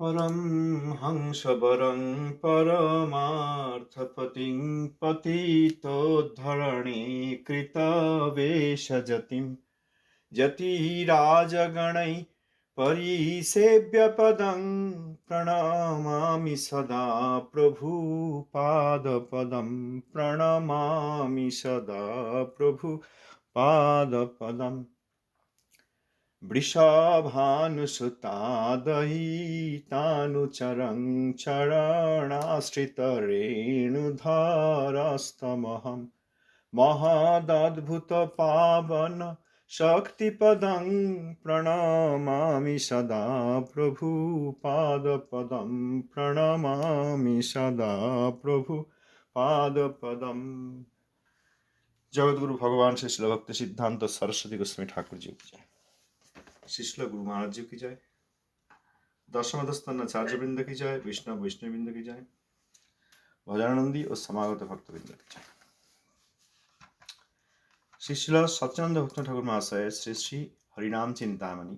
परं हंसवरं परमार्थपतिं पतितोद्धरणे कृतवेषजतिं जतिराजगणै परिसेव्यपदं प्रणमामि सदा प्रभुपादपदं प्रणमामि सदा प्रभुपादपदम् वृषभानुसुतादयितानुचरं चरणाश्रितरेणुधरस्तमहं महदद्भुतपावन शक्तिपदं प्रणमामि सदा प्रभुपादपदं प्रणमामि सदा प्रभुपादपदं जगद्गुरु भगवान् से श्रील सरस्वती गोस्वामी ठाकुरजी শিশল গুরু মহারাজ কি যায়? দশমদস্তান আচার্যবৃন্দ কি যায়? বৈষ্ণব বৈষ্ণববৃন্দ কি যায়? ভজানন্দী ও সমাগত ভক্তবৃন্দ কি যায়? শ্রী সচ্চানন্দ ভক্ত ঠাকুর মহাশয়ের শ্রী শ্রী হরিনাম চিন্তামণি।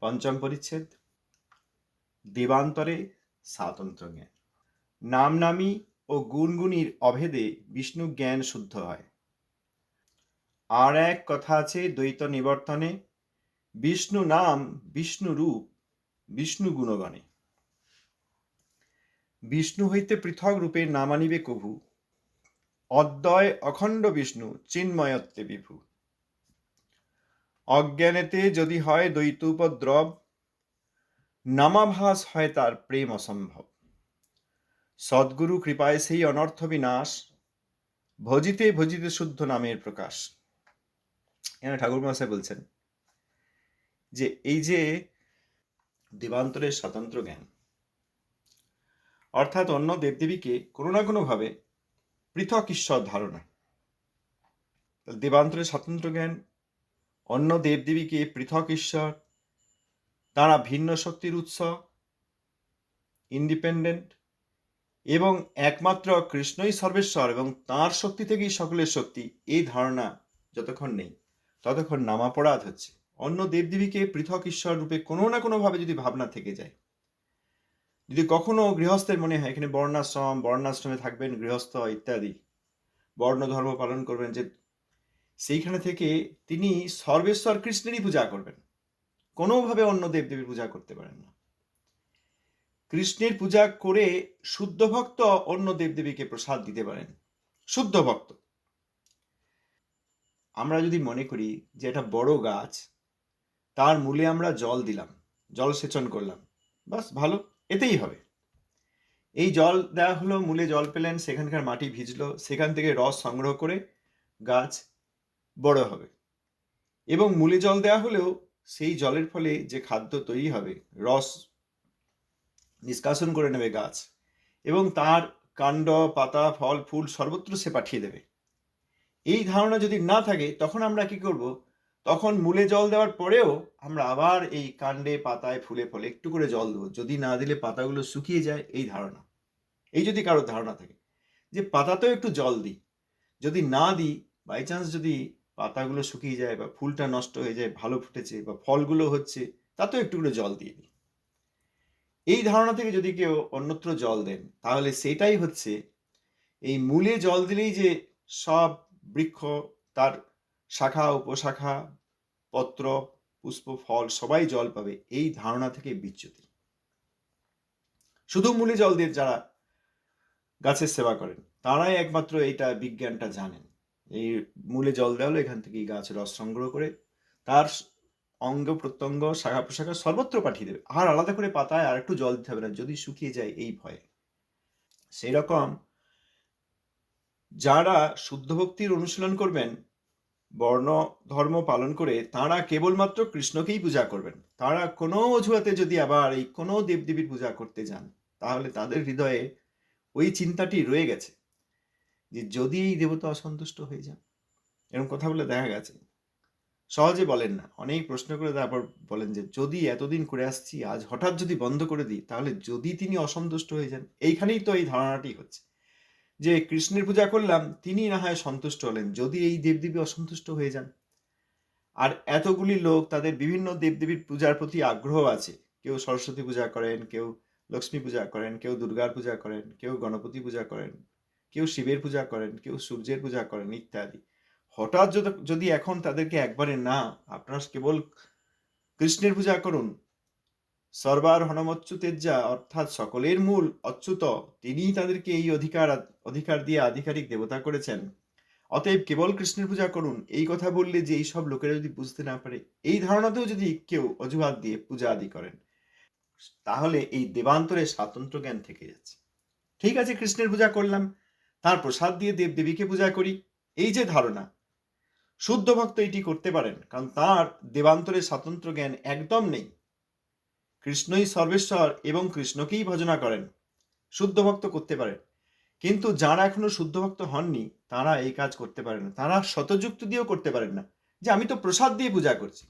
পঞ্চম পরিচ্ছেদ। দেবান্তরে স্বাতন্ত্র জ্ঞান নাম নামী ও গুণগুণীর অভেদে বিষ্ণু জ্ঞান শুদ্ধ হয়। আর এক কথা আছে দ্বৈত নিবর্তনে, বিষ্ণু নাম বিষ্ণু রূপ, বিষ্ণু গুণগণে বিষ্ণু হইতে পৃথক রূপে নামানিবে কভু। অদ্বয় অখণ্ড বিষ্ণু, চিন্ময়ত্বে বিভু। অজ্ঞানেতে যদি হয় দ্বৈত উপদ্রব, নামাভাস হয় তার প্রেম অসম্ভব। সদ্গুরু কৃপায় সেই অনর্থ বিনাশ, ভজিতে ভজিতে শুদ্ধ নামের প্রকাশ। এখানে ঠাকুর মহাশয় বলছেন যে এই যে দেবান্তরের স্বতন্ত্র জ্ঞান, অর্থাৎ অন্য দেবদেবীকে কোনো না কোনোভাবে পৃথক ঈশ্বর ধারণা দেবান্তরের স্বতন্ত্র জ্ঞান, অন্য দেবদেবীকে পৃথক ঈশ্বর, তারা ভিন্ন শক্তির উৎস ইন্ডিপেন্ডেন্ট এবং একমাত্র কৃষ্ণই সর্বেশ্বর এবং তাঁর শক্তি থেকেই সকলের শক্তি, এই ধারণা যতক্ষণ নেই। ততক্ষণ নামাপরাধ হচ্ছে। অন্য দেবদেবীকে পৃথক ঈশ্বর রূপে কোনো না কোনোভাবে যদি ভাবনা থেকে যায়। যদি কখনো গৃহস্থের মনে হয়, এখানে বর্ণাশ্রম, বর্ণাশ্রমে থাকবেন গৃহস্থ ইত্যাদি বর্ণ ধর্ম পালন করবেন যে সেইখানে থেকে তিনি সর্বেশ্বর কৃষ্ণেরই পূজা করবেন। কোনোভাবে অন্য দেবদেবীর পূজা করতে পারেন না। কৃষ্ণের পূজা করে শুদ্ধ ভক্ত অন্য দেবদেবীকে প্রসাদ দিতে পারেন। শুদ্ধ ভক্ত। আমরা যদি মনে করি যে এটা বড় গাছ, তার মূলে আমরা জল দিলাম, জল সেচন করলাম, বাস ভালো, এতেই হবে। এই জল দেওয়া হলো, মূলে জল পেলেন, সেখানকার মাটি ভিজলো, সেখান থেকে রস সংগ্রহ করে গাছ বড় হবে। এবং মূলে জল দেওয়া হলেও সেই জলের ফলে যে খাদ্য তৈরি হবে, রস নিষ্কাশন করে নেবে গাছ, এবং তার কাণ্ড, পাতা, ফল, ফুল সর্বত্র সে পাঠিয়ে দেবে। এই ধারণা যদি না থাকে, তখন আমরা কি করব? তখন মূলে জল দেওয়ার পরেও আমরা আবার এই কাণ্ডে পাতায় ফুলে ফলে একটু করে জল দেবো। যদি না দিলে পাতাগুলো শুকিয়ে যায়, এই ধারণা। এই যদি কারোর ধারণা থাকে যে পাতাতেও একটু জল দিই, যদি না দিই বাই চান্স যদি পাতাগুলো শুকিয়ে যায় বা ফুলটা নষ্ট হয়ে যায়, ভালো ফুটেছে বা ফলগুলো হচ্ছে, তাতেও একটু করে জল দিয়ে দিই। এই ধারণা থেকে যদি কেউ অন্যত্র জল দেন, তাহলে সেটাই হচ্ছে এই মূলে জল দিলেই যে সব বৃক্ষ, তার শাখা, উপশাখা, পত্র, পুষ্প, ফল, সবাই জল পাবে। এই ধারণা থেকে বিচ্যুতি। শুধু মূলে জল দিয়ে যারা গাছের সেবা করেন, তারাই একমাত্র এইটা বিজ্ঞানটা জানেন। এই মূলে জল দেওয়া হলো, এখান থেকে গাছ রস সংগ্রহ করে তার অঙ্গ, প্রত্যঙ্গ, শাখা প্রশাখা সর্বত্র পাঠিয়ে দেবে। আর আলাদা করে পাতায় আর একটু জল দিতে হবে না, যদি শুকিয়ে যায় এই ভয়ে। সেই রকম যারা শুদ্ধ ভক্তির অনুশীলন করবেন, বর্ণ, ধর্ম পালন করে তারা কেবলমাত্র কৃষ্ণকেই পূজা করবেন। তারা কোনো অজুহাতে যদি আবার এই কোনো দেবদেবীর পূজা করতে যান, তাহলে তাদের হৃদয়ে ওই চিন্তাটি রয়ে গেছে যে যদি এই দেবতা অসন্তুষ্ট হয়ে যান। এরকম কথা বলে দেখা গেছে। সহজে বলেন না। অনেক প্রশ্ন করে তারপর বলেন যে, যদি এতদিন করে আসছি, আজ হঠাৎ যদি বন্ধ করে দিই, তাহলে যদি তিনি অসন্তুষ্ট হয়ে যান। এইখানেই তো এই ধারণাটি হচ্ছে। যে কৃষ্ণের পূজা করলাম তিনি না হয় সন্তুষ্ট হলেন, যদি এই দেবদেবী অসন্তুষ্ট হয়ে যান। আর এতগুলি লোক তাদের বিভিন্ন দেবদেবীর পূজার প্রতি আগ্রহ আছে। কেউ সরস্বতী পূজা করেন, কেউ লক্ষ্মী পূজা করেন, কেউ দুর্গার পূজা করেন, কেউ গণপতি পূজা করেন, কেউ শিবের পূজা করেন, কেউ সূর্যের পূজা করেন ইত্যাদি। হঠাৎ যদি- এখন তাদেরকে একবারে না, আপনারা কেবল কৃষ্ণের পূজা করুন সর্বার হনমচ্যুতেজ্জা অর্থাৎ সকলের মূল অচ্যুত, তিনিই তাদেরকে এই অধিকার অধিকার দিয়ে আধিকারিক দেবতা করেছেন। অতএব কেবল কৃষ্ণের পূজা করুন, এই কথা বললে যে এই সব লোকেরা যদি বুঝতে না পারে, এই ধারণাতেও যদি কেউ অজুহাত দিয়ে পূজা আদি করেন, তাহলে এই দেবান্তরের স্বাতন্ত্র্য জ্ঞান থেকে যাচ্ছে। ঠিক আছে, কৃষ্ণের পূজা করলাম, তার প্রসাদ দিয়ে দেব দেবীকে পূজা করি, এই যে ধারণা। শুদ্ধ ভক্ত এটি করতে পারেন, কারণ তার দেবান্তরের স্বাতন্ত্র জ্ঞান একদম নেই। কৃষ্ণই সর্বেশ্বর এবং কৃষ্ণকেই ভজনা করেন, শুদ্ধ ভক্ত করতে পারেন। কিন্তু যারা এখনও শুদ্ধ ভক্ত হননি, তারা এই কাজ করতে পারে না। তারা শতযুক্ত দিয়েও করতে পারেন না। যে আমি তো প্রসাদ দিয়ে পূজা করছি।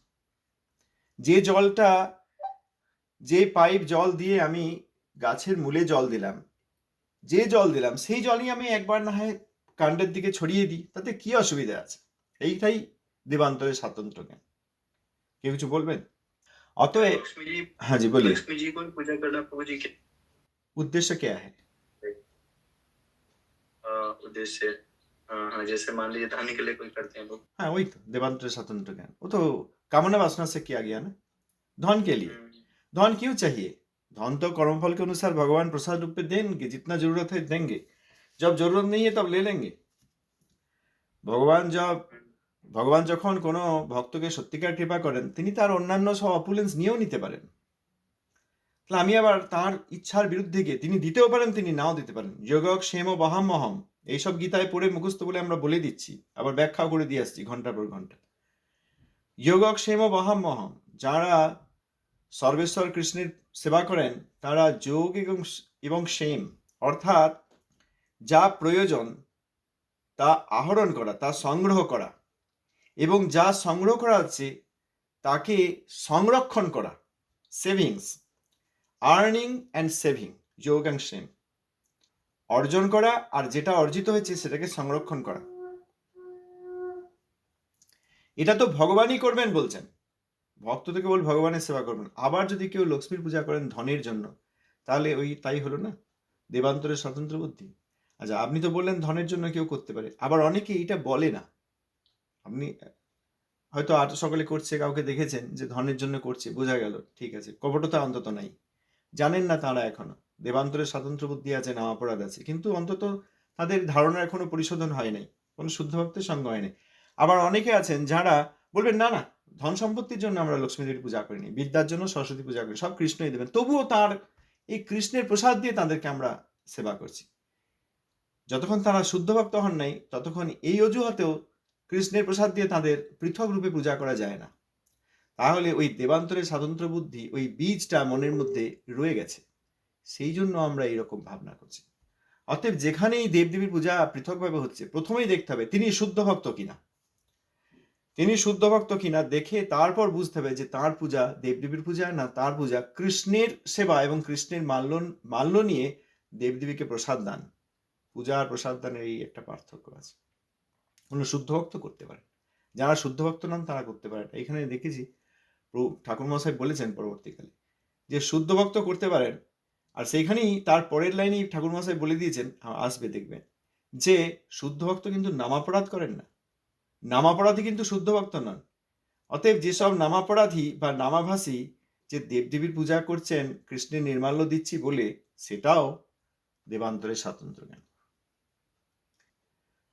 যে জলটা, যে পাইপ জল দিয়ে আমি গাছের মূলে জল দিলাম, যে জল দিলাম, সেই জলই আমি একবার না হয় কাণ্ডের দিকে ছড়িয়ে দিই। তাতে কি অসুবিধা আছে? এইটাই দেবান্তরের স্বাতন্ত্র্য জ্ঞান। কেউ কিছু বলবেন? अतएव तो हाँ जी बोलिए। लक्ष्मी जी को पूजा करना प्रभु जी के। उद्देश्य क्या है? उद्देश्य हाँ जैसे मान लीजिए धन के लिए कोई करते हैं लोग हाँ वही तो देवांतर स्वतंत्र ज्ञान। वो तो कामना वासना से किया गया ना? धन के लिए। हम्म। धन क्यों चाहिए? धन तो कर्मफल के अनुसार भगवान प्रसाद रूप में देंगे जितना ज़रूरत है देंगे। जब ज़रूरत नहीं है तब ले लेंगे। भगवान जब हम्म। ভগবান যখন কোনো ভক্তকে সত্যিকার কৃপা করেন, তিনি তার অন্যান্য সব অপুলেন্স নিয়েও নিতে পারেন। তাহলে আমি আবার তার ইচ্ছার বিরুদ্ধে গিয়ে তিনি দিতেও পারেন, তিনি নাও দিতে পারেন। যোগ ক্ষেম বহাম মহম এইসব গীতায় পড়ে মুখস্থ বলে আমরা বলে দিচ্ছি। আবার ব্যাখ্যাও করে দিয়ে আসছি ঘণ্টার পর ঘণ্টা। যোগ ক্ষেম বহাম মহম যারা সর্বেশ্বর কৃষ্ণের সেবা করেন, তারা যোগ এবং এবং সেম। অর্থাৎ যা প্রয়োজন, তা আহরণ করা, তা সংগ্রহ করা। এবং যা সংগ্রহ করা হচ্ছে তাকে সংরক্ষণ করা সেভিংস আর্নিং অ্যান্ড সেভিং যোগ অ্যান্ড অর্জন করা আর যেটা অর্জিত হয়েছে সেটাকে সংরক্ষণ করা। এটা তো ভগবানই করবেন বলছেন। ভক্ত তো কেবল ভগবানের সেবা করবেন। আবার যদি কেউ লক্ষ্মীর পূজা করেন ধনের জন্য, তাহলে ওই তাই হলো না? দেবান্তরের স্বতন্ত্র বুদ্ধি। আচ্ছা আপনি তো বললেন ধনের জন্য কেউ করতে পারে। আবার অনেকে এটা বলে না। আপনি, হয়তো আর সকলে করছে, কাউকে দেখেছেন যে ধনের জন্য করছে, বোঝা গেল, ঠিক আছে, কপটতা অন্তত নাই। জানেন না তারা এখনও, দেবান্তরের স্বাতন্ত্র বুদ্ধি আছে না অপরাধ আছে, কিন্তু অন্তত তাদের ধারণা এখনও পরিশোধন হয় নাই, কোনো শুদ্ধ ভক্তের সঙ্গে হয় নাই। আবার অনেকে আছেন যারা বলবেন, না না, ধন সম্পত্তির জন্য আমরা লক্ষ্মী দেবীর পূজা করিনি, বিদ্যার জন্য সরস্বতী পূজা করি সব কৃষ্ণই দেবেন। তবুও তার এই কৃষ্ণের প্রসাদ দিয়ে তাদেরকে আমরা সেবা করছি। যতক্ষণ তারা শুদ্ধ ভক্ত হন নাই, ততক্ষণ এই অজুহাতেও কৃষ্ণের প্রসাদ দিয়ে তাদের পৃথক রূপে পূজা করা যায় না। তাহলে ওই দেবান্তরের স্বাতন্ত্র বুদ্ধি ওই বীজটা মনের মধ্যে রয়ে গেছে। সেই জন্য আমরা এইরকম ভাবনা করছি। অতএব যেখানেই দেবদেবীর পূজা পৃথকভাবে হচ্ছে, প্রথমেই দেখতে হবে তিনি শুদ্ধ ভক্ত কিনা। তিনি শুদ্ধ ভক্ত কিনা দেখে তারপর বুঝতে হবে যে তার পূজা দেবদেবীর পূজা না তার পূজা কৃষ্ণের সেবা এবং কৃষ্ণের মাল্য মাল্য নিয়ে দেবদেবীকে প্রসাদ দান। পূজা আর প্রসাদ দানের এই একটা পার্থক্য আছে। কোনো শুদ্ধ ভক্ত করতে পারে যারা শুদ্ধ ভক্ত নন, তারা করতে পারে না এখানে দেখেছি ঠাকুর মশাই বলেছেন পরবর্তীকালে যে শুদ্ধ ভক্ত করতে পারেন। আর সেইখানেই তার পরের লাইনেই ঠাকুর মশাই বলে দিয়েছেন আসবে, দেখবেন, যে শুদ্ধ ভক্ত কিন্তু নামাপরাধ করেন না। নামাপরাধী কিন্তু শুদ্ধ ভক্ত নন। অতএব যেসব নামাপরাধী বা নামাভাসী যে দেবদেবীর পূজা করছেন, কৃষ্ণের নির্মাল্য দিচ্ছি বলে, সেটাও দেবান্তরের স্বাতন্ত্র জ্ঞান।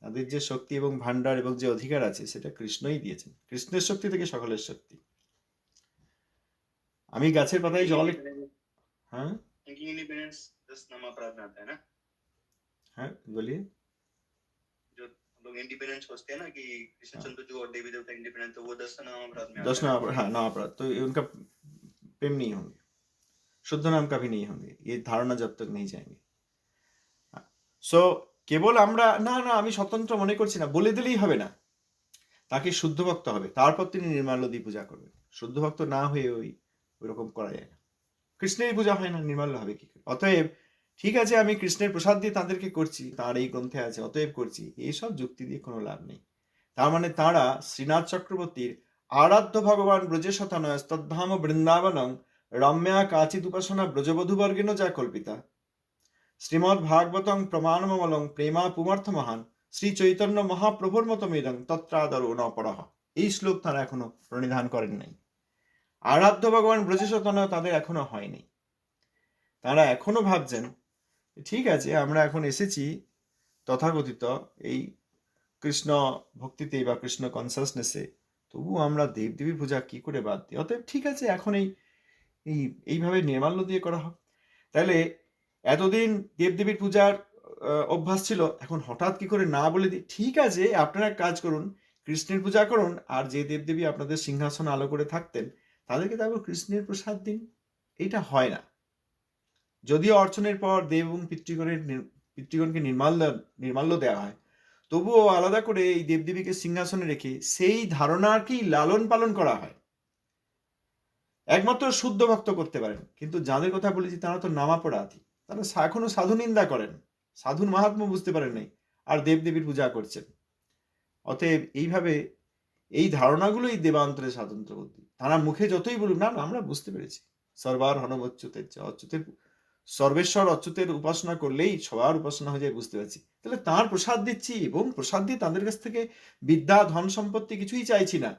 তাদের যে শক্তি এবং ভাণ্ডার এবং যে অধিকার আছে সেটা কৃষ্ণই দিয়েছেন। কৃষ্ণের শক্তি থেকে সকলের শক্তি। আমি গাছের পাতায় জল হ্যাঁ? হ্যাঁ, হ্যাঁ ধারণা জব তক নেই যায় কেবল আমরা, না না, আমি স্বতন্ত্র মনে করছি না, বলে দিলেই হবে না। তাকে শুদ্ধ ভক্ত হবে। তারপর তিনি নির্মাল্যদি পূজা করবেন। শুদ্ধ ভক্ত না হয়ে ওই, ওইরকম করা যায় না। কৃষ্ণেরই পূজা হয় না, নির্মাল্য হবে কি অতএব, ঠিক আছে, আমি কৃষ্ণের প্রসাদ দিয়ে তাদেরকে করছি, তার এই গ্রন্থে আছে, অতএব করছি। এইসব যুক্তি দিয়ে কোনো লাভ নেই। তার মানে তারা শ্রীনাথ চক্রবর্তীর আরাধ্য ভগবান ব্রজেশতনয় স্তদ্ধাম বৃন্দাবনং রম্যা কাচিদ উপাসনা ব্রজবধূবর্গেণ যা কল্পিতা। শ্রীমৎ ভাগবতং প্রমাণমলং প্রেমা পুমার্থ মহান শ্রী চৈতন্য মহাপ্রভুর মতো মেদং তত্রাদর ন পড়হ এই শ্লোক তারা এখনও প্রণিধান করেন নাই। আরাধ্য ভগবান ব্রজেশতনয় তাদের এখনও হয়নি। তারা এখনও ভাবছেন, ঠিক আছে, আমরা এখন এসেছি তথাকথিত এই কৃষ্ণ ভক্তিতে বা কৃষ্ণ কনসাসনেসে তবু আমরা দেবদেবীর পূজা কি করে বাদ দিই? অতএব ঠিক আছে, এখন এই, এইভাবে নির্মাল্য দিয়ে করা হোক। তাহলে এতদিন দেবদেবীর পূজার অভ্যাস ছিল, এখন হঠাৎ কি করে না বলে দিই ঠিক আছে, আপনারা কাজ করুন, কৃষ্ণের পূজা করুন, আর যে দেবদেবী আপনাদের সিংহাসন আলো করে থাকতেন, তাদেরকে তারপর কৃষ্ণের প্রসাদ দিন। এইটা হয় না। যদিও অর্চনের পর দেব এবং পিতৃগণের পিতৃগণকে নির্মাল্য নির্মাল্য দেওয়া হয়, তবুও আলাদা করে এই দেবদেবীকে সিংহাসনে রেখে সেই ধারণাকেই লালন পালন করা হয়। একমাত্র শুদ্ধ ভক্ত করতে পারেন, কিন্তু যাদের কথা বলেছি তারা তো নামা পড়া পড়াধি তারা এখনও সাধু নিন্দা করেন। সাধুর মাহাত্ম্য বুঝতে পারেন নাই, আর দেবদেবীর পূজা করছেন। অতএব এইভাবে এই ধারণাগুলোই দেবান্তরের স্বাতন্ত্র বুদ্ধি। তারা মুখে যতই বলুন না আমরা বুঝতে পেরেছি। সর্বার হনম অচ্যুতের চেয়ে অচ্যুতের সর্বেশ্বর অচ্যুতের উপাসনা করলেই সবার উপাসনা হয়ে যায়, বুঝতে পারছি। তাহলে তার প্রসাদ দিচ্ছি এবং প্রসাদ দিয়ে তাদের কাছ থেকে বিদ্যা, ধন সম্পত্তি কিছুই চাইছি না।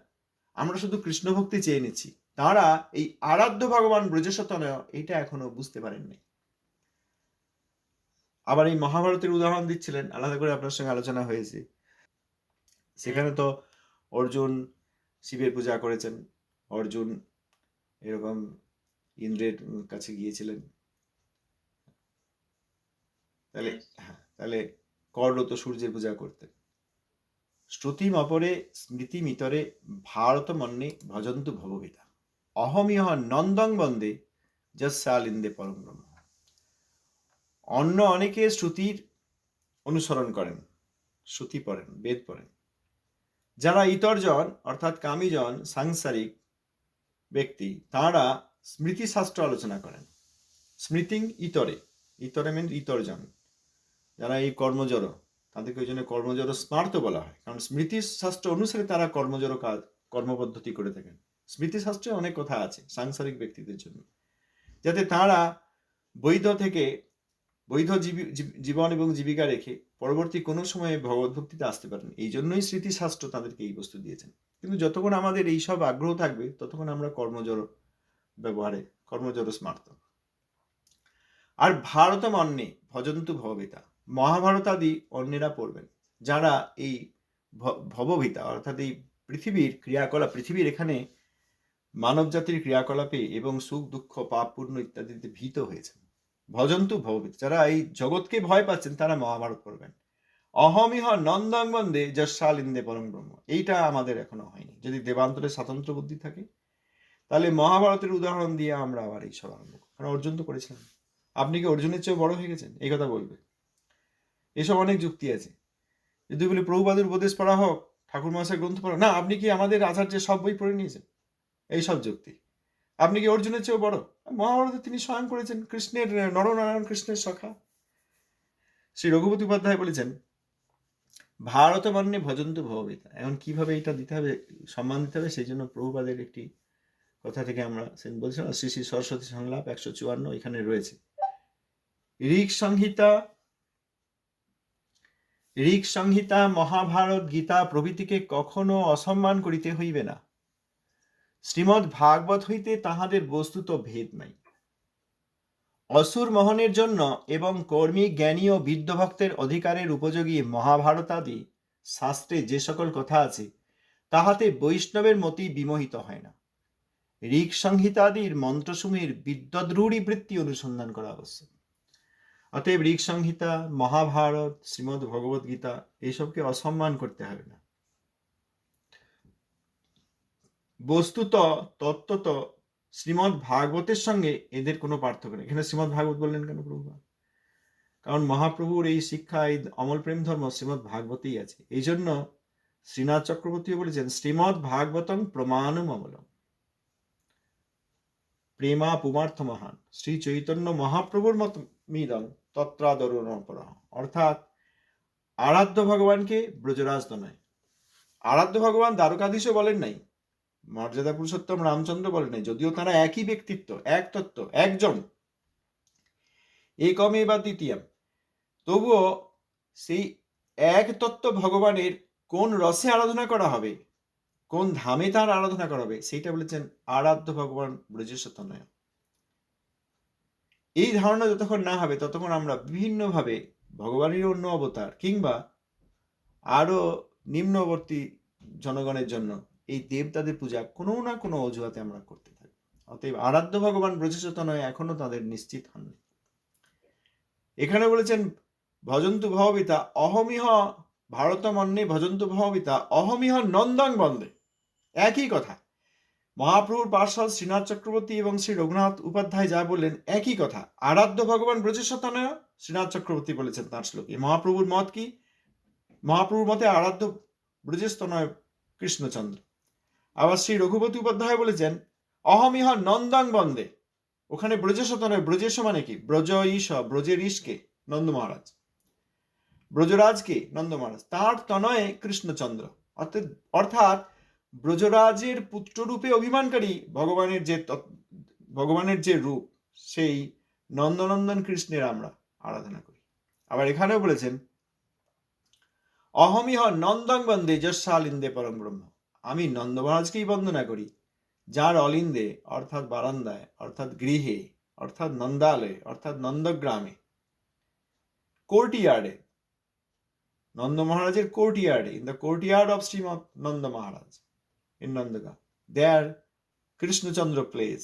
আমরা শুধু কৃষ্ণ ভক্তি চেয়ে নিচ্ছি। তারা এই আরাধ্য ভগবান ব্রজেশতনয় এটা এখনও বুঝতে পারেননি আবার এই মহাভারতের উদাহরণ দিচ্ছিলেন আলাদা করে আপনার সঙ্গে আলোচনা হয়েছে। সেখানে তো অর্জুন শিবের পূজা করেছেন অর্জুন এরকম ইন্দ্রের কাছে গিয়েছিলেন। তাহলে হ্যাঁ তাহলে কর্ণ তো সূর্যের পূজা করতেন। শ্রুতিম অপরে স্মৃতি মিতরে ভারত মন্যে ভজন্তু ভববিতা। অহমিহ নন্দং বন্দে যস্যালিন্দে পরম ব্রহ্ম। অন্য অনেকে শ্রুতির অনুসরণ করেন, শ্রুতি পড়েন, বেদ পড়েন। যারা ইতরজন, অর্থাৎ কামিজন, সাংসারিক ব্যক্তি, তারা স্মৃতিশাস্ত্র আলোচনা করেন। স্মৃতিং ইতরে ইতরে মিন ইতরজন। যারা এই কর্মজড়, তাদেরকে ওই জন্য কর্মজড় স্মার্ত বলা হয়। কারণ স্মৃতিশাস্ত্র অনুসারে তারা কর্মজড় কাজ, কর্মপদ্ধতি করে থাকেন। স্মৃতিশাস্ত্রে অনেক কথা আছে সাংসারিক ব্যক্তিদের জন্য। যাতে তারা বৈধ থেকে বৈধ জীবী- জীব- জীবন এবং জীবিকা রেখে পরবর্তী কোনো সময়ে ভগবদ্ভক্তিতে আসতে পারেন এই জন্যই স্মৃতিশাস্ত্র তাদেরকে এই বস্তু দিয়েছেন। কিন্তু যতক্ষণ আমাদের এই সব আগ্রহ থাকবে, ততক্ষণ আমরা কর্মজড় ব্যবহারে কর্মজড় স্মার্ত। আর ভারতম অন্নে ভজন্তু ভববিতা। মহাভারতাদি অন্যেরা পড়বেন, যারা এই ভ- ভবভিতা অর্থাৎ এই পৃথিবীর ক্রিয়াকলাপ, পৃথিবীর এখানে মানব জাতির ক্রিয়াকলাপে এবং সুখ, দুঃখ, পাপ পূর্ণ ইত্যাদিতে ভীত হয়েছেন। ভজন্তু ভববিত যারা এই জগৎকে ভয় পাচ্ছেন, তারা মহাভারত পড়বেন। অহমিহ নন্দং বন্দে যশালিন্দে পরম ব্রহ্ম। এইটা আমাদের এখনও হয়নি। যদি দেবান্তরের স্বাতন্ত্র বুদ্ধি থাকে, তাহলে মহাভারতের উদাহরণ দিয়ে আমরা আবার এইসব আরম্ভ করব। কারণ অর্জুন তো করেছিলাম আপনি কি অর্জুনের চেয়েও বড় হয়ে গেছেন? এই কথা বলবে। এসব অনেক যুক্তি আছে। যদি বলি, প্রভুপাদের উপদেশ পড়া হোক ঠাকুর মহাশয় গ্রন্থ পড়া না, আপনি কি আমাদের আচার্যের সব বই পড়ে নিয়েছেন? এই সব যুক্তি। আপনি কি অর্জুনের চেয়েও বড়? মহাভারতে তিনি স্বয়ং করেছেন কৃষ্ণের নরনারায়ণ কৃষ্ণের সখা। শ্রী রঘুপতি উপাধ্যায় বলেছেন ভারত মান্যে ভজন্ত ভববিতা। এখন কীভাবে এটা দিতে হবে, সম্মান দিতে হবে, সেই জন্য প্রভুপাদের একটি কথা থেকে আমরা বলছিলাম, শ্রী শ্রী সরস্বতী সংলাপ একশো চুয়ান্ন এখানে রয়েছে। ঋক সংহিতা ঋক সংহিতা মহাভারত গীতা প্রভৃতিকে কখনো অসম্মান করিতে হইবে না। শ্রীমৎ ভাগবত হইতে তাহাদের বস্তুত ভেদ নাই। অসুর মোহনের জন্য এবং কর্মী, জ্ঞানী ও বৃদ্ধ ভক্তের অধিকারের উপযোগী মহাভারতাদি শাস্ত্রে যে সকল কথা আছে, তাহাতে বৈষ্ণবের মতি বিমোহিত হয় না। ঋক সংহিতাদির মন্ত্রসমূহের বৃত্তি অনুসন্ধান করা আবশ্যক অতএব ঋক সংহিতা, মহাভারত, শ্রীমদ্ ভগবত গীতা এইসবকে অসম্মান করতে হবে না। বস্তুত, তত্ত্বত শ্রীমদ্ ভাগবতের সঙ্গে এদের কোনো পার্থক্য নেই। এখানে শ্রীমদ্ ভাগবত বললেন কেন প্রভু কারণ মহাপ্রভুর এই শিক্ষা, এই অমল প্রেম ধর্ম শ্রীমদ্ ভাগবতেই আছে। এই জন্য শ্রীনাথ চক্রবর্তীও বলেছেন, শ্রীমদ্ ভাগবতং প্রমাণম অমলম। প্রেমা পুমার্থ মহান শ্রী চৈতন্য মহাপ্রভুর মত মিদং তত্রাদরুণ অর্থাৎ আরাধ্য ভগবানকে ব্রজরাজ নয় আরাধ্য ভগবান দ্বারকাধীশও বলেন নাই মর্যাদা পুরুষোত্তম রামচন্দ্র বলেন নাই, যদিও তারা একই ব্যক্তিত্ব, এক তত্ত্ব, একজন। একমে বা দ্বিতীয়াম। তবুও সেই এক তত্ত্ব ভগবানের কোন রসে আরাধনা করা হবে, কোন ধামে তার আরাধনা করা হবে, সেইটা বলেছেন আরাধ্য ভগবান ব্রজেশ্বত নয় এই ধারণা যতক্ষণ না হবে, ততক্ষণ আমরা বিভিন্নভাবে ভগবানের অন্য অবতার কিংবা আরও নিম্নবর্তী জনগণের জন্য এই দেবতাদের পূজা কোনো না কোনো অজুহাতে আমরা করতে থাকি। অতএব আরাধ্য ভগবান ব্রজেশ্বত নয়, এখনও তাদের নিশ্চিত হননি। এখানে বলেছেন, ভজন্তু ভবিতা অহমিহ ভারতমন্যে ভজন্তু ভবিতা অহমিহ নন্দং বন্দে। একই কথা। মহাপ্রভুর পার্শ্বদ শ্রীনাথ চক্রবর্তী এবং শ্রী রঘুনাথ উপাধ্যায় যা বললেন একই কথা। আরাধ্য ভগবান ব্রজেশ্বতনয় শ্রীনাথ চক্রবর্তী বলেছেন তার শ্লোকে। মহাপ্রভুর মত কি? মহাপ্রভুর মতে আরাধ্য ব্রজেস্তনয় কৃষ্ণচন্দ্র। আবার শ্রী রঘুপতি উপাধ্যায় বলেছেন অহমিহ নন্দাং বন্দে। ওখানে ব্রজেশত নয় ব্রজেশ মানে কি? ব্রজ ঈশ, ব্রজের ঈশকে নন্দ মহারাজ। ব্রজরাজকে নন্দ মহারাজ। তার তনয়ে কৃষ্ণচন্দ্র। অর্থাৎ অর্থাৎ ব্রজরাজের পুত্ররূপে অভিমানকারী ভগবানের যে ভগবানের যে রূপ, সেই নন্দনন্দন কৃষ্ণের আমরা আরাধনা করি। আবার এখানেও বলেছেন অহমিহ নন্দং বন্দে, যশালিন্দে পরম ব্রহ্ম। আমি নন্দ মহারাজকেই বন্দনা করি, যার অলিন্দে, অর্থাৎ বারান্দায়, অর্থাৎ গৃহে, অর্থাৎ নন্দালয়ে অর্থাৎ নন্দগ্রামে কোর্টিয়ার্ডে নন্দ মহারাজের কোর্টিয়ার্ডে in the courtyard of Shrimat Nanda Maharaj in Nandagram there Krishnachandra place,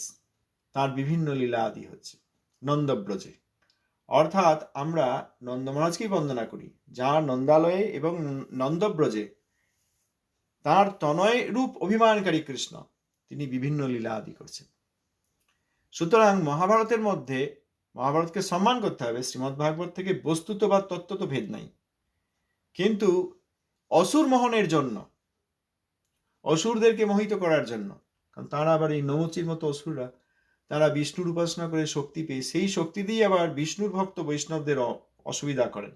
তার বিভিন্ন লীলা আদি হচ্ছে, নন্দব্রজে। অর্থাৎ আমরা নন্দ মহারাজকেই বন্দনা করি, যার নন্দালয়ে এবং নন্দব্রজে তার তনয় রূপ অভিমানকারী কৃষ্ণ। তিনি বিভিন্ন লীলা আদি করছেন। সুতরাং মহাভারতের মধ্যে মহাভারতকে সম্মান করতে হবে। শ্রীমদ্ ভাগবত থেকে বস্তুত বা তত্ত্ব তো ভেদ নাই। কিন্তু অসুর মোহনের জন্য, অসুরদেরকে মোহিত করার জন্য, কারণ তারা আবার এই নমচির মতো অসুররা, তারা বিষ্ণুর উপাসনা করে শক্তি পেয়ে সেই শক্তি দিয়ে আবার বিষ্ণুর ভক্ত বৈষ্ণবদের অসুবিধা করেন।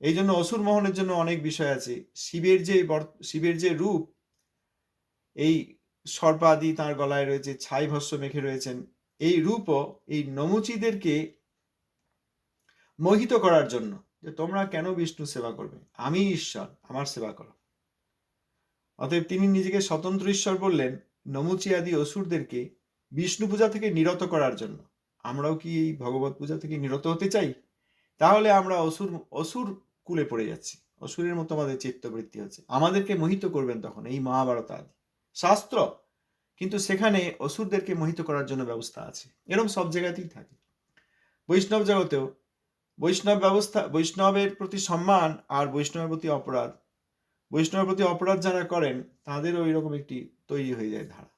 এই জন্য অসুর মোহনের জন্য অনেক বিষয় আছে। শিবের যে বর- শিবের যে রূপ, এই সর্পাদি তার গলায় রয়েছে, ছাই ভস্য মেখে রয়েছেন। এই রূপও এই নমুচিদেরকে মোহিত করার জন্য যে তোমরা কেন বিষ্ণু সেবা করবে? আমি ঈশ্বর, আমার সেবা করো। অতএব তিনি নিজেকে স্বতন্ত্র ঈশ্বর বললেন, নমুচি আদি অসুরদেরকে বিষ্ণু পূজা থেকে নিরত করার জন্য। আমরাও কি এই ভগবত পূজা থেকে নিরত হতে চাই? তাহলে আমরা অসুর অসুর কুলে পড়ে যাচ্ছি। অসুরের মতো আমাদের চিত্তবৃত্তি হচ্ছে। আমাদেরকে মোহিত করবেন তখন এই মহাভারত আদি। শাস্ত্র, কিন্তু সেখানে অসুরদেরকে মোহিত করার জন্য ব্যবস্থা আছে। এরকম সব জায়গাতেই থাকে। বৈষ্ণব জগতেও বৈষ্ণব ব্যবস্থা, বৈষ্ণবের প্রতি সম্মান আর বৈষ্ণবের প্রতি অপরাধ, বৈষ্ণবের প্রতি অপরাধ যারা করেন তাদের ওই রকম একটি তৈরি হয়ে যায় ধারা।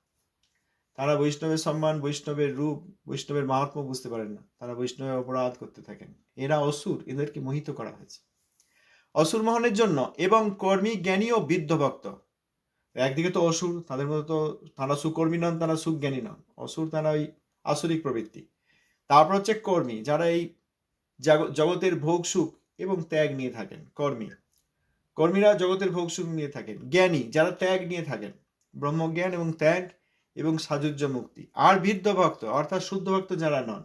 তারা বৈষ্ণবের সম্মান, বৈষ্ণবের রূপ, বৈষ্ণবের মাহাত্ম বুঝতে পারেন না। তারা বৈষ্ণবের অপরাধ করতে থাকেন। এরা অসুর, এদেরকে মোহিত করা হয়েছে। অসুর মোহনের জন্য এবং কর্মী, জ্ঞানী ও বৃদ্ধ ভক্ত। একদিকে তো অসুর, তাদের মধ্যে তো তারা সুকর্মী নন, তারা সুজ্ঞানী নন। অসুর তারা ওই আসুরিক প্রবৃত্তি। তারপর হচ্ছে কর্মী, যারা এই জগতের ভোগ, সুখ এবং ত্যাগ নিয়ে থাকেন, কর্মী। কর্মীরা জগতের ভোগ, সুখ নিয়ে থাকেন। জ্ঞানী, যারা ত্যাগ নিয়ে থাকেন। ব্রহ্মজ্ঞান এবং ত্যাগ এবং সাজুজ্য মুক্তি। আর বৃদ্ধ ভক্ত, অর্থাৎ শুদ্ধ ভক্ত যারা নন,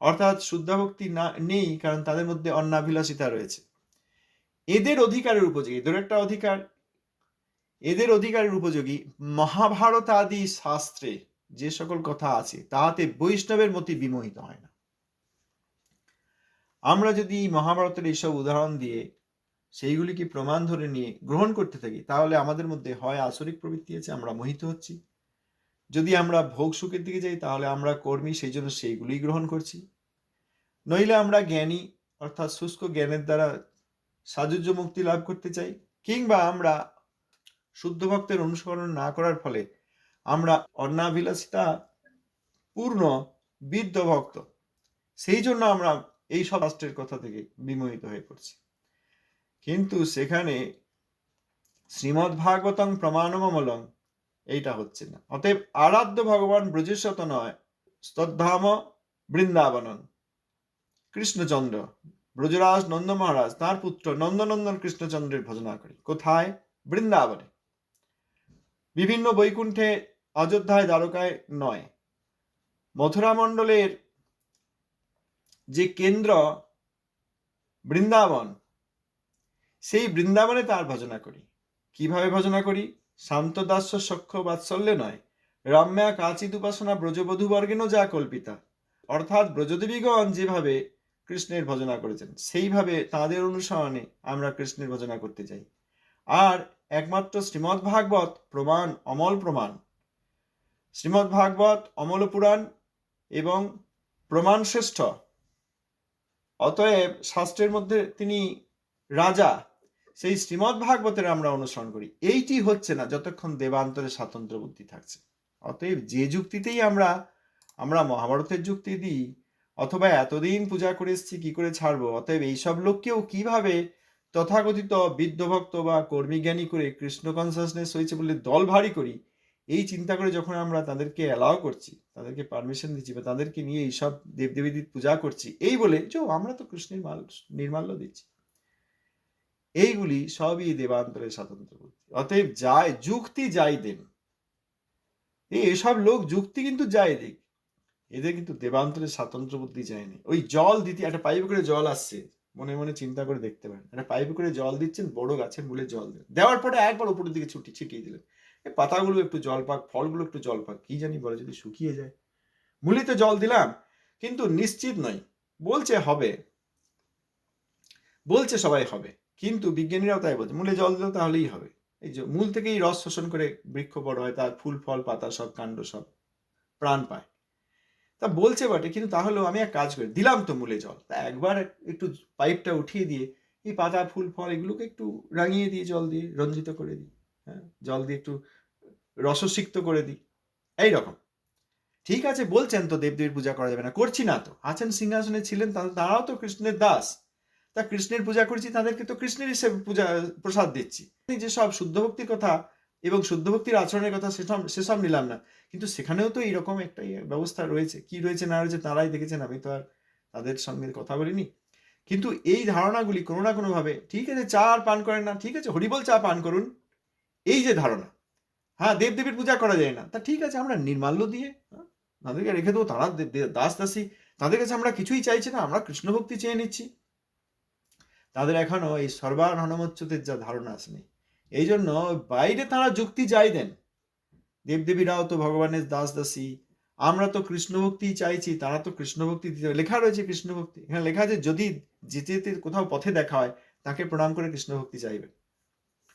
অর্থাৎ শুদ্ধ ভক্তি না নেই, কারণ তাদের মধ্যে অন্নাভিলাষিতা রয়েছে। এদের অধিকারের উপযোগী, এদের একটা অধিকার। এদের অধিকারের উপযোগী মহাভারত আদি শাস্ত্রে যে সকল কথা আছে, তাহাতে বৈষ্ণবের মতি বিমোহিত হয় না। আমরা যদি মহাভারতের এইসব উদাহরণ দিয়ে সেইগুলিকে প্রমাণ ধরে নিয়ে গ্রহণ করতে থাকি, তাহলে আমাদের মধ্যে হয় আসরিক প্রবৃত্তি আছে, আমরা মোহিত হচ্ছি। যদি আমরা ভোগ সুখের দিকে যাই, তাহলে আমরা কর্মী, সেই জন্য সেইগুলি গ্রহণ করছি। নইলে আমরা জ্ঞানী, অর্থাৎ শুষ্ক জ্ঞানের দ্বারা সাজুজ্য মুক্তি লাভ করতে চাই, কিংবা আমরা শুদ্ধ ভক্তের অনুসরণ না করার ফলে আমরা অন্নাভিলাষিতা পূর্ণ বিদ্য ভক্ত সেই জন্য আমরা এই সব রাষ্ট্রের কথা থেকে বিমোহিত হয়ে পড়ছি। কিন্তু সেখানে শ্রীমদ্ ভাগবতং প্রমাণমলং এইটা হচ্ছে না। অতএব আরাধ্য ভগবান ব্রজেশত নয় স্তদ্ধাম বৃন্দাবনন কৃষ্ণচন্দ্র। ব্রজরাজ নন্দ মহারাজ, তার পুত্র নন্দনন্দন কৃষ্ণচন্দ্রের ভজনা করি কোথায়? বৃন্দাবনে। বিভিন্ন বৈকুণ্ঠে অযোধ্যায় দ্বারকায় নয়। মথুরা মণ্ডলের যে কেন্দ্র বৃন্দাবন, সেই বৃন্দাবনে তার ভজনা করি। কীভাবে ভজনা করি? শান্ত শান্তদাস্য সখ্য বাৎসল্য নয়। রম্যা কাচিত উপাসনা ব্রজবধূবর্গেনও যা কল্পিতা। অর্থাৎ ব্রজদেবীগণ যেভাবে কৃষ্ণের ভজনা করেছেন। সেইভাবে তাদের অনুসরণে আমরা কৃষ্ণের ভজনা করতে চাই। আর একমাত্র শ্রীমদ্ ভাগবত প্রমাণ, অমল প্রমাণ। শ্রীমদ্ ভাগবত, অমল পুরাণ এবং প্রমাণ শ্রেষ্ঠ। অতএব শাস্ত্রের মধ্যে তিনি রাজা, সেই শ্রীমদ্ ভাগবতের আমরা অনুসরণ করি। এইটি হচ্ছে না যতক্ষণ দেবান্তরে স্বাতন্ত্র বুদ্ধি থাকছে। অতএব যে যুক্তিতেই আমরা আমরা মহাভারতের যুক্তি দিই অথবা এতদিন পূজা করে এসেছি, কি করে ছাড়বো? অতএব এইসব লোককেও কীভাবে তথাকথিত বিদ্ধভক্ত বা কর্মীজ্ঞানী করে কৃষ্ণ কনসাসনেস হয়েছে বলে দল ভারী করি, এই চিন্তা করে যখন আমরা তাদেরকে অ্যালাউ করছি, তাদেরকে পারমিশন দিচ্ছি বা তাদেরকে নিয়ে এইসব দেবদেবীদের পূজা করছি, এই বলে যে আমরা তো কৃষ্ণের মাল, নির্মাল্য দিচ্ছি। এইগুলি সবই দেবান্তরের স্বাতন্ত্র বুদ্ধি। অতএব যায় যুক্তি যাই দেন। এই এসব লোক যুক্তি কিন্তু যাই দিক। এদের কিন্তু দেবান্তরের স্বাতন্ত্র বুদ্ধি যায়নি। ওই জল দিতে, একটা পাইপে করে জল আসছে, মনে মনে চিন্তা করে দেখতে পারেন। একটা পাইপে করে জল দিচ্ছেন, বড় গাছের মূলে জল দেন দেওয়ার পরে একবার উপরের দিকে ছুটি, ছিটিয়ে দিলেন। এই পাতাগুলো একটু জল পাক, ফলগুলো একটু জল পাক, কি জানি বলে, যদি শুকিয়ে যায়। মূলিতে জল দিলাম, কিন্তু নিশ্চিত নয়। বলছে হবে। বলছে সবাই হবে। কিন্তু বিজ্ঞানীরাও তাই বলছে, মূলে জল দিলেও তাহলেই হবে। এই যে মূল থেকেই রস শোষণ করে বৃক্ষ বড় হয়, তার ফুল, ফল, পাতা সব, কাণ্ড সব, প্রাণ পায়। তা বলছে বটে, কিন্তু তাহলেও আমি এক কাজ করি, দিলাম তো মূলে জল। তা একবার একটু পাইপটা উঠিয়ে দিয়ে এই পাতা, ফুল, ফল এগুলোকে একটু রাঙিয়ে দিয়ে জল দিয়ে রঞ্জিত করে দিই হ্যাঁ? জল দিয়ে একটু রসসিক্ত করে দিই এই রকম ঠিক আছে, বলছেন তো দেবদেবীর পূজা করা যাবে না, করছি না তো। আছেন সিংহাসনে ছিলেন তারাও তো কৃষ্ণের দাস। তা কৃষ্ণের পূজা করছি, তাদেরকে তো কৃষ্ণের হিসেবে পূজা, প্রসাদ দিচ্ছি। যে সব শুদ্ধ ভক্তির কথা এবং শুদ্ধ ভক্তির আচরণের কথা সেসব সেসব নিলাম না। কিন্তু সেখানেও তো এইরকম একটা ইয়ে ব্যবস্থা রয়েছে। কি রয়েছে না রয়েছে তারাই দেখেছেন আমি তো আর তাদের সঙ্গে কথা বলিনি। কিন্তু এই ধারণাগুলি কোনো না কোনোভাবে ঠিক আছে চা আর পান করেন না ঠিক আছে হরিবল চা পান করুন এই যে ধারণা হ্যাঁ দেবদেবীর পূজা করা যায় না তা ঠিক আছে আমরা নির্মাল্য দিয়ে হ্যাঁ, তাদেরকে রেখে দেবো তারা দাস দাসী তাদের কাছে আমরা কিছুই চাইছি না আমরা কৃষ্ণ ভক্তি চেয়ে নিচ্ছি। তাদের এখনও এই সর্বানমচ্যুতের যা ধারণা আসেনি এই জন্য বাইরে তারা যুক্তি যাই দেন। দেবদেবীরাও তো ভগবানের দাস দাসী আমরা তো কৃষ্ণ ভক্তি চাইছি, তারা তো কৃষ্ণ ভক্তি দিতে লেখা রয়েছে কৃষ্ণ ভক্তি এখানে লেখা আছে, যদি যেতে যেতে কোথাও পথে দেখা হয়, তাকে প্রণাম করে কৃষ্ণ ভক্তি চাইবে।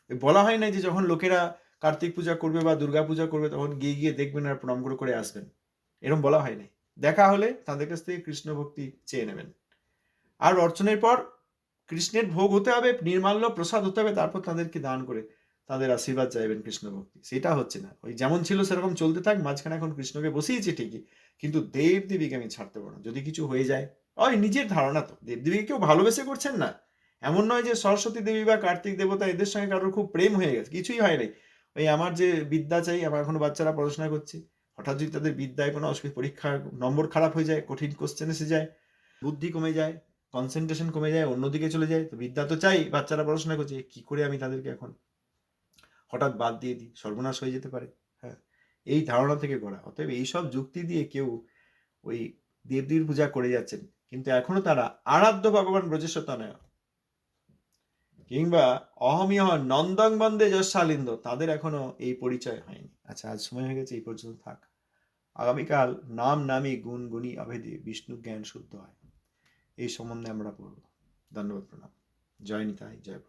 বলা হয় না যে যখন লোকেরা কার্তিক পূজা করবে বা দুর্গা পূজা করবে, তখন গিয়ে গিয়ে দেখবেন আর প্রণাম করে করে আসবেন। এরকম বলা হয় নাই। দেখা হলে তাদের কাছ থেকে কৃষ্ণ ভক্তি চেয়ে নেবেন। আর অর্চনের পর কৃষ্ণের ভোগ হতে হবে, নির্মাল্য প্রসাদ হতে হবে, তারপর তাদেরকে দান করে তাদের আশীর্বাদ চাইবেন কৃষ্ণ ভক্তি। সেটা হচ্ছে না। ওই যেমন ছিল সেরকম চলতে থাক, মাঝখানে এখন কৃষ্ণকে বসিয়েছি ঠিকই, কিন্তু দেব দেবীকে আমি ছাড়তে পারব না। যদি কিছু হয়ে যায়, ওই নিজের ধারণা তো। দেব দেবীকে কেউ ভালোবেসে করছেন না। এমন নয় যে সরস্বতী দেবী বা কার্তিক দেবতা এদের সঙ্গে কারোর খুব প্রেম হয়ে গেছে, কিছুই হয় নাই। ওই আমার যে বিদ্যা চাই, আমার এখনও বাচ্চারা পড়াশোনা করছে, হঠাৎ যদি তাদের বিদ্যায় কোনো অসুবিধা পরীক্ষা, নম্বর খারাপ হয়ে যায়, কঠিন কোশ্চেন এসে যায়, বুদ্ধি কমে যায় কনসেন্ট্রেশন কমে যায়, অন্যদিকে চলে যায়, তো বিদ্যা তো চাই, বাচ্চারা পড়াশোনা করছে, কি করে আমি তাদেরকে এখন হঠাৎ বাদ দিয়ে দিই, সর্বনাশ হয়ে যেতে পারে? হ্যাঁ এই ধারণা থেকে করা অতএব এইসব যুক্তি দিয়ে কেউ ওই দেবদেবীর পূজা করে যাচ্ছেন, কিন্তু এখনও তারা আরাধ্য ভগবান ব্রজেশ্বতনয় কিংবা অহমিয় নন্দং বন্দে যশালিন্দ, তাদের এখনও এই পরিচয় হয়নি। আচ্ছা আজ সময় হয়ে গেছে, এই পর্যন্ত থাক। আগামীকাল নাম নামী গুণ গুণী অভেদে বিষ্ণু জ্ঞান শুদ্ধ হয়। এই সম্বন্ধে আমরা পড়ব। ধন্যবাদ প্রণাম। জয় নিতাই জয়